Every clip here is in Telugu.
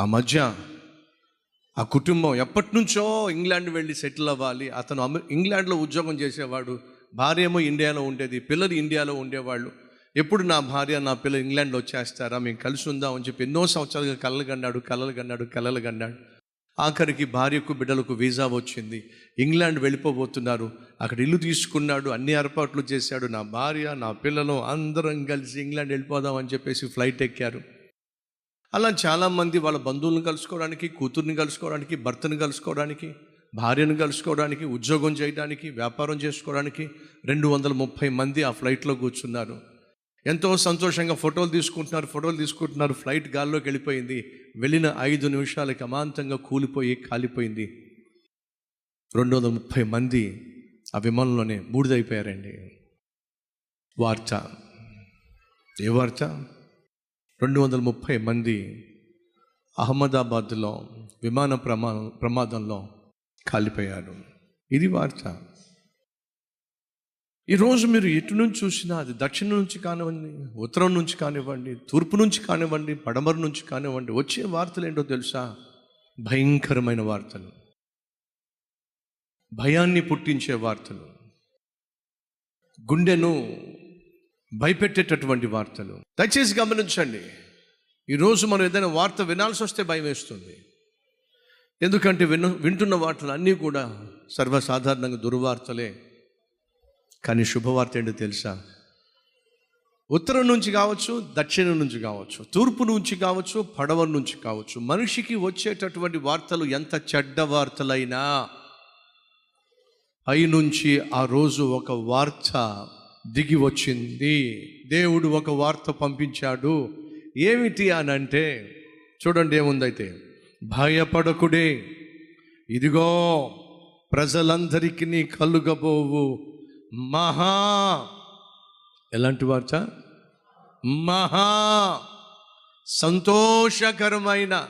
ఆ మధ్య ఆ కుటుంబం ఎప్పటి నుంచో ఇంగ్లాండ్ వెళ్ళి సెటిల్ అవ్వాలి. అతను అమె ఇంగ్లాండ్లో ఉద్యోగం చేసేవాడు. భార్య ఏమో ఇండియాలో ఉండేది. పిల్లలు ఇండియాలో ఉండేవాళ్ళు. ఎప్పుడు నా భార్య నా పిల్లలు ఇంగ్లాండ్లో వచ్చేస్తారా? మేము కలిసి ఉందాం అని చెప్పి ఎన్నో సంవత్సరాలుగా కలలు కన్నాడు కలలు కన్నాడు కలలు కన్నాడు. ఆఖరికి భార్యకు బిడ్డలకు వీసా వచ్చింది. ఇంగ్లాండ్ వెళ్ళిపోబోతున్నారు. అక్కడ ఇల్లు తీసుకున్నాడు అన్ని ఏర్పాట్లు చేశాడు. నా భార్య నా పిల్లలు అందరం కలిసి ఇంగ్లాండ్ వెళ్ళిపోదామని చెప్పేసి ఫ్లైట్ ఎక్కారు. అలా చాలామంది వాళ్ళ బంధువులను కలుసుకోవడానికి కూతుర్ని కలుసుకోవడానికి భర్తను కలుసుకోవడానికి భార్యను కలుసుకోవడానికి ఉద్యోగం చేయడానికి వ్యాపారం చేసుకోవడానికి రెండు వందల ముప్పై మంది ఆ ఫ్లైట్లో కూర్చున్నారు. ఎంతో సంతోషంగా ఫోటోలు తీసుకుంటున్నారు ఫోటోలు తీసుకుంటున్నారు ఫ్లైట్ గాల్లోకి వెళ్ళిపోయింది. వెళ్ళిన ఐదు నిమిషాలకి అమాంతంగా కూలిపోయి కాలిపోయింది. రెండు వందల ముప్పై మంది ఆ విమానంలోనే బూడిదైపోయారండి. వార్త. ఏ వార్త? రెండు వందల ముప్పై మంది అహ్మదాబాద్లో విమాన ప్రమా ప్రమాదంలో కాలిపోయారు. ఇది వార్త. ఈరోజు మీరు ఎటు నుంచి చూసినా అది దక్షిణం నుంచి కానివ్వండి ఉత్తరం నుంచి కానివ్వండి తూర్పు నుంచి కానివ్వండి పడమర నుంచి కానివ్వండి వచ్చే వార్తలు ఏంటో తెలుసా? భయంకరమైన వార్తలు. భయాన్ని పుట్టించే వార్తలు. గుండెను భయపెట్టేటటువంటి వార్తలు. దయచేసి గమనించండి. ఈరోజు మనం ఏదైనా వార్త వినాల్సి వస్తే భయం వేస్తుంది. ఎందుకంటే విను వింటున్న వార్తలు అన్నీ కూడా సర్వసాధారణంగా దుర్వార్తలే. కానీ శుభవార్త ఏంటో తెలుసా? ఉత్తరం నుంచి కావచ్చు దక్షిణం నుంచి కావచ్చు తూర్పు నుంచి కావచ్చు పడవ నుంచి కావచ్చు మనిషికి వచ్చేటటువంటి వార్తలు ఎంత చెడ్డ వార్తలైనా పైనుంచి ఆ రోజు ఒక వార్త దిగి వచ్చింది దేవుడు ఒక వార్త పంపించాడు. ఏమిటి అని అంటే చూడండి ఏముందైతే భయపడకుడే. ఇదిగో ప్రజలందరికీ కలుగబోవు. మహా. ఎలాంటి వార్త? మహా. సంతోషకరమైన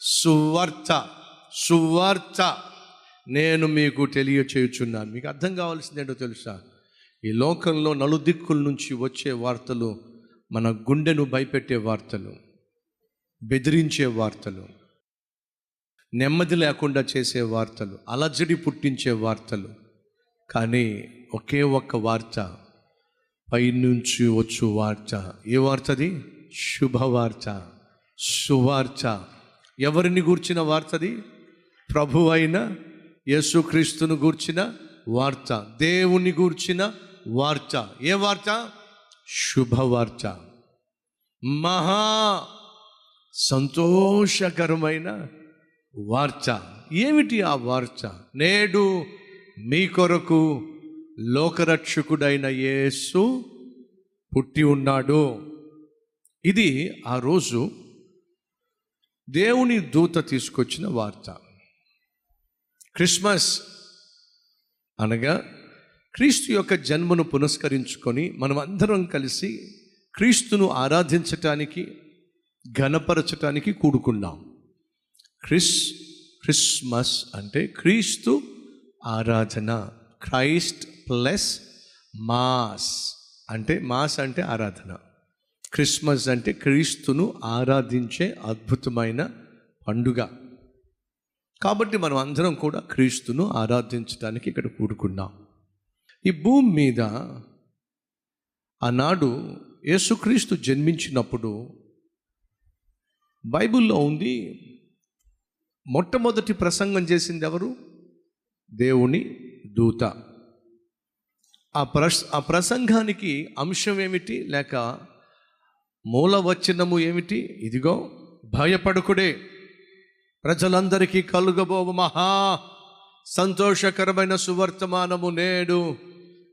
సువార్త. సువార్త. నేను మీకు తెలియచేయుచున్నాను. మీకు అర్థం కావాల్సిందేంటో తెలుసా? ఈ లోకంలో నలుదిక్కుల నుంచి వచ్చే వార్తలు మన గుండెను భయపెట్టే వార్తలు బెదిరించే వార్తలు నెమ్మది లేకుండా చేసే వార్తలు అలజడి పుట్టించే వార్తలు. కానీ ఒకే ఒక్క వార్త పైనుంచి వచ్చు వార్త. ఏ వార్తది శుభవార్త సువార్త. ఎవరిని గూర్చిన వార్తది ప్రభు అయిన యేసుక్రీస్తును గూర్చిన వార్త. దేవుని గూర్చిన వార్చ. ఏ వార్చ? శుభవార్చ. మహా సంతోషకరమైన వార్చ. ఏమిటి ఆ వార్చ? నేడు మీ కొరకు లోకరక్షకుడైన యేసు పుట్టి ఉన్నాడు. ఇది ఆ రోజు దేవుని దూత తీసుకొచ్చిన వార్త క్రిస్మస్ అనగా క్రీస్తు యొక్క జన్మను పునస్కరించుకొని మనం అందరం కలిసి క్రీస్తును ఆరాధించటానికి ఘనపరచటానికి కూడుకున్నాం. క్రిస్ క్రిస్మస్ అంటే క్రీస్తు ఆరాధన. క్రైస్ట్ ప్లస్ మాస్ అంటే మాస్ అంటే ఆరాధన. క్రిస్మస్ అంటే క్రీస్తును ఆరాధించే అద్భుతమైన పండుగ. కాబట్టి మనం అందరం కూడా క్రీస్తును ఆరాధించడానికి ఇక్కడ కూడుకున్నాం. ఈ భూమి మీద ఆనాడు యేసుక్రీస్తు జన్మించినప్పుడు బైబిల్లో ఉంది మొట్టమొదటి ప్రసంగం చేసింది ఎవరు? దేవుని దూత. ఆ ప్రస్ ఆ ప్రసంగానికి అంశం ఏమిటి? లేక మూలవచనము ఏమిటి? ఇదిగో భయపడకుడే. ప్రజలందరికీ కలుగబో మహా సంతోషకరమైన సువర్తమానము నేడు.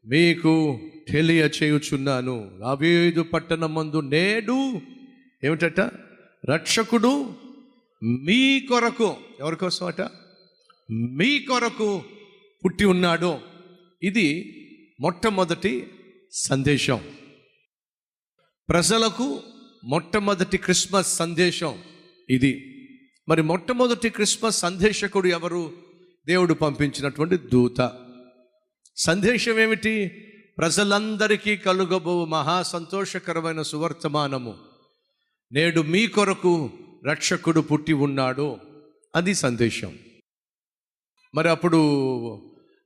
మీకు తెలియచేయుచున్నాను. అవేదు పట్టణమందు నేడు ఏమిటట? రక్షకుడు మీ కొరకు ఎవరి కోసం అట మీ కొరకు పుట్టి ఉన్నాడు. ఇది మొట్టమొదటి సందేశం. ప్రజలకు మొట్టమొదటి క్రిస్మస్ సందేశం ఇది. మరి మొట్టమొదటి క్రిస్మస్ సందేశకుడు ఎవరు? దేవుడు పంపించినటువంటి దూత. సందేశం ఏమిటి ప్రజలందరికీ కలుగబో మహా సంతోషకరమైన సువర్తమానము. నేడు మీ కొరకు రక్షకుడు పుట్టి ఉన్నాడు అది సందేశం. మరి అప్పుడు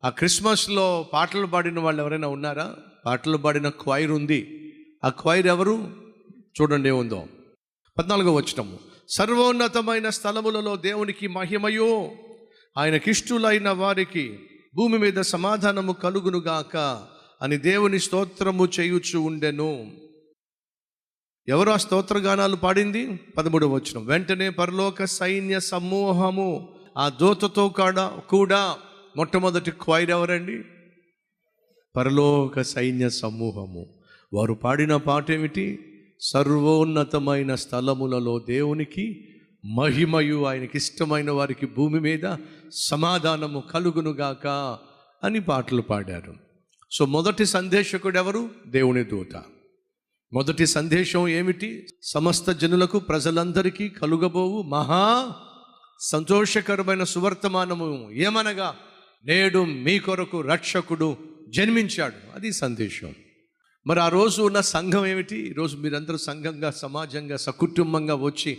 ఆ క్రిస్మస్లో పాటలు పాడిన వాళ్ళు ఎవరైనా ఉన్నారా? పాటలు పాడిన క్వైర్ ఉంది. ఆ క్వైర్ ఎవరు? చూడండి ఏముందో పద్నాలుగో వచ్చినము సర్వోన్నతమైన స్థలములలో దేవునికి మహిమయో ఆయనకిష్టులైన వారికి భూమి మీద సమాధానము కలుగునుగాక అని దేవుని స్తోత్రము చేయుచు ఉండెను. ఎవరు ఆ స్తోత్రగానాలు పాడింది? పదమూడవ వచనం. వెంటనే పరలోక సైన్య సమూహము ఆ దూతతో కూడా కూడా మొట్టమొదటి క్వైర్ ఎవరండి? పరలోక సైన్య సమూహము. వారు పాడిన పాట ఏమిటి సర్వోన్నతమైన స్థలములలో దేవునికి మహిమయు ఆయనకి ఇష్టమైన వారికి భూమి మీద సమాధానము కలుగునుగాక అని పాటలు పాడారు. సో మొదటి సందేశకుడు ఎవరు దేవుని దూత. మొదటి సందేశం ఏమిటి? సమస్త జనులకు ప్రజలందరికీ కలుగబోవు మహా సంతోషకరమైన సువర్తమానము ఏమనగా నేడు మీ కొరకు రక్షకుడు జన్మించాడు. అది సందేశం. మరి ఆ రోజు ఉన్న సంఘం ఏమిటి? ఈరోజు మీరందరూ సంఘంగా సమాజంగా సకుటుంబంగా వచ్చి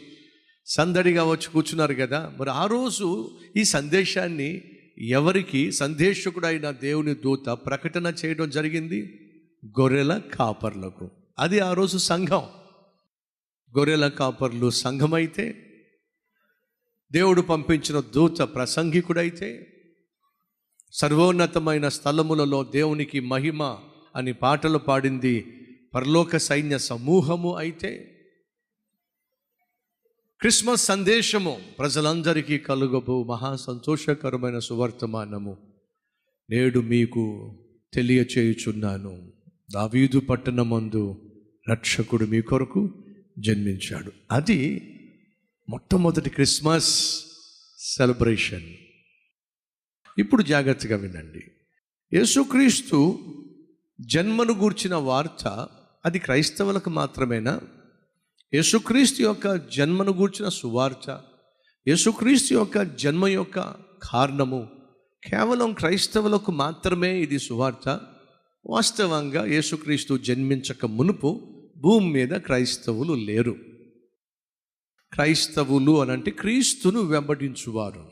సందడిగా వచ్చి కూర్చున్నారు కదా మరి ఆ రోజు ఈ సందేశాన్ని ఎవరికి సందేశకుడైన దేవుని దూత ప్రకటన చేయడం జరిగింది? గొర్రెల కాపర్లకు. అది ఆ రోజు సంఘం. గొర్రెల కాపర్లు సంఘమైతే దేవుడు పంపించిన దూత ప్రసంగికుడైతే సర్వోన్నతమైన స్థలములలో దేవునికి మహిమ అని పాటలు పాడింది పరలోక సైన్య సమూహము అయితే క్రిస్మస్ సందేశము ప్రజలందరికీ కలుగబు మహా సంతోషకరమైన సువర్తమానము. నేడు మీకు తెలియచేయుచున్నాను. దావీదు పట్టణమందు రక్షకుడు మీ కొరకు జన్మించాడు. అది మొట్టమొదటి క్రిస్మస్ సెలబ్రేషన్. ఇప్పుడు జాగ్రత్తగా వినండి. యేసుక్రీస్తు జన్మను గూర్చిన వార్త అది క్రైస్తవులకు మాత్రమేనా? యేసుక్రీస్తు యొక్క జన్మను గూర్చిన సువార్త యేసుక్రీస్తు యొక్క జన్మ యొక్క కారణము కేవలం క్రైస్తవులకు మాత్రమే ఇది సువార్త. వాస్తవంగా యేసుక్రీస్తు జన్మించక మునుపు భూమి మీద క్రైస్తవులు లేరు. క్రైస్తవులు అనంటే క్రీస్తును వెంబడించువారు.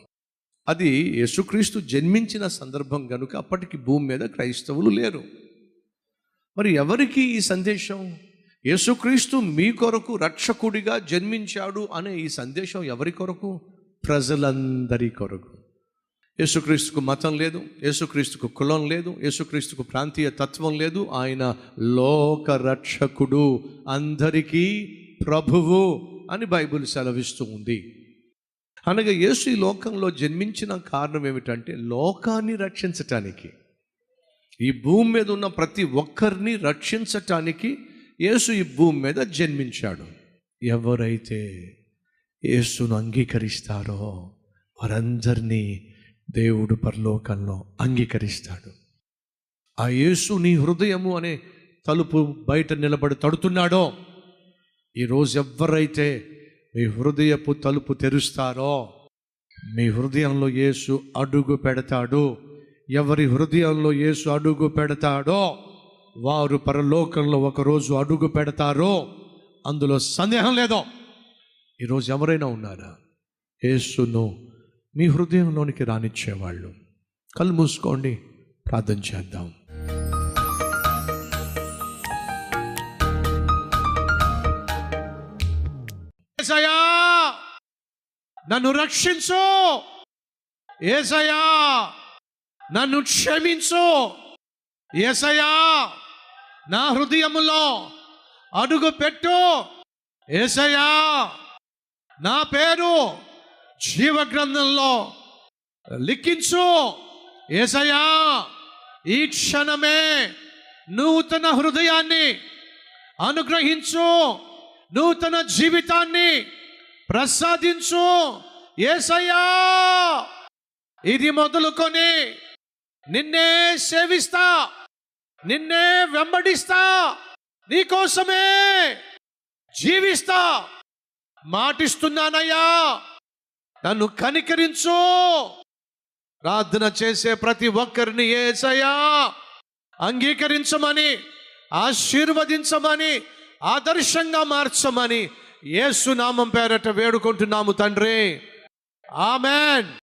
అది యేసుక్రీస్తు జన్మించిన సందర్భం కనుక అప్పటికి భూమి మీద క్రైస్తవులు లేరు. మరి ఎవరికి ఈ సందేశం? యేసుక్రీస్తు మీ కొరకు రక్షకుడిగా జన్మించాడు అనే ఈ సందేశం ఎవరి కొరకు? ప్రజలందరి కొరకు. యేసుక్రీస్తుకు మతం లేదు యేసుక్రీస్తుకు కులం లేదు యేసుక్రీస్తుకు ప్రాంతీయ తత్వం లేదు. ఆయన లోక రక్షకుడు అందరికీ ప్రభువు అని బైబిల్ సెలవిస్తూ ఉంది. అనగా యేసు ఈ లోకంలో జన్మించిన కారణం ఏమిటంటే లోకాన్ని రక్షించటానికి. ఈ భూమి మీద ఉన్న ప్రతి ఒక్కరిని రక్షించటానికి యేసు ఈ భూమి మీద జన్మించాడు. ఎవరైతే యేసును అంగీకరిస్తారో వారందరినీ దేవుడు పరలోకంలో అంగీకరిస్తాడు. ఆ యేసు నీ హృదయము అనే తలుపు బయట నిలబడి తడుతున్నాడో ఈరోజు ఎవరైతే మీ హృదయపు తలుపు తెరుస్తారో మీ హృదయంలో యేసు అడుగు పెడతాడు. ఎవరి హృదయంలో యేసు అడుగు పెడతాడో వారు పరలోకంలో ఒకరోజు అడుగు పెడతారో అందులో సందేహం లేదో. ఈరోజు ఎవరైనా ఉన్నారా? యేసును మీ హృదయంలోనికి రానిచ్చేవాళ్ళు. కళ్ళు మూసుకోండి ప్రార్థన చేద్దాం. ఏసయ్యా నన్ను రక్షించు. ఏసయా నన్ను క్షమించు. ఏసయా నా హృదయములో అడుగు పెట్టు. ఏసయ్యా నా పేరు జీవ గ్రంథంలో లిఖించు. ఏసయ్యా ఈ క్షణమే నూతన హృదయాన్ని అనుగ్రహించు. నూతన జీవితాన్ని ప్రసాదించు. ఏసయ్యా ఇది మొదలుకొని నిన్నే సేవిస్తా. నిన్నే వెంబడిస్తా నీకోసమే జీవిస్తా. మాటిస్తున్నానయ్యా నన్ను కనికరించు. ప్రార్థన చేసే ప్రతి ఒక్కరిని ఏసయ్యా అంగీకరించమని ఆశీర్వదించమని ఆదర్శంగా మార్చమని ఏసునామం పేరట వేడుకుంటున్నాము తండ్రి. ఆమెన్.